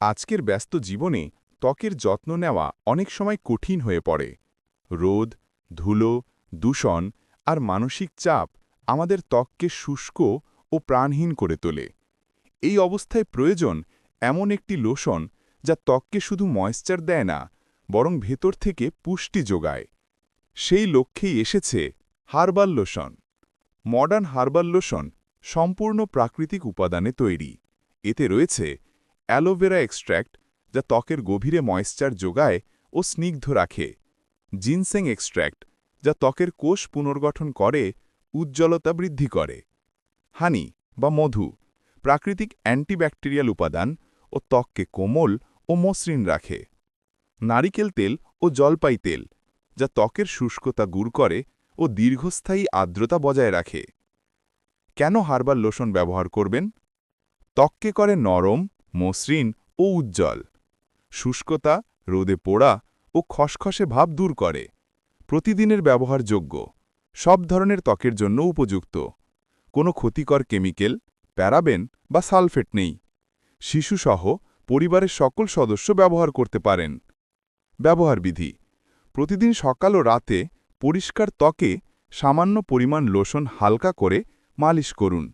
আজকের ব্যস্ত জীবনে ত্বকের যত্ন নেওয়া অনেক সময় কঠিন হয়ে পড়ে। রোদ, ধুলো, দূষণ আর মানসিক চাপ আমাদের ত্বককে শুষ্ক ও প্রাণহীন করে তোলে। এই অবস্থায় প্রয়োজন এমন একটি লোশন যা ত্বককে শুধু ময়েশ্চার দেয় না, বরং ভেতর থেকে পুষ্টি যোগায়। সেই লক্ষ্যেই এসেছে herbal lotion. Modern herbal lotion সম্পূর্ণ প্রাকৃতিক উপাদানে তৈরি। এতে রয়েছে অ্যালোভেরা এক্সট্র্যাক্ট যা ত্বকের গভীরে ময়েশ্চার যোগায় ও স্নিগ্ধ রাখে। জিনসেং এক্সট্র্যাক্ট যা ত্বকের কোষ পুনর্গঠন করে, উজ্জ্বলতা বৃদ্ধি করে। হানি বা মধু প্রাকৃতিক অ্যান্টিব্যাকটেরিয়াল উপাদান ও ত্বককে কোমল ও মসৃণ রাখে। নারিকেল তেল ও জলপাই তেল যা ত্বকের শুষ্কতা গুড় করে ও দীর্ঘস্থায়ী আর্দ্রতা বজায় রাখে। কেন হার্বাল লোশন ব্যবহার করবেন? ত্বককে করে নরম মসৃণ ও উজ্জ্বল। শুষ্কতা, রোদে পোড়া ও খসখসে ভাব দূর করে। প্রতিদিনের ব্যবহারযোগ্য। সব ধরনের ত্বকের জন্য উপযুক্ত। কোনো ক্ষতিকর কেমিক্যাল, প্যারাবেন বা সালফেট নেই। শিশুসহ পরিবারের সকল সদস্য ব্যবহার করতে পারেন। ব্যবহার বিধি। প্রতিদিন সকাল ও রাতে পরিষ্কার ত্বকে সামান্য পরিমাণ লোশন হালকা করে মালিশ করুন।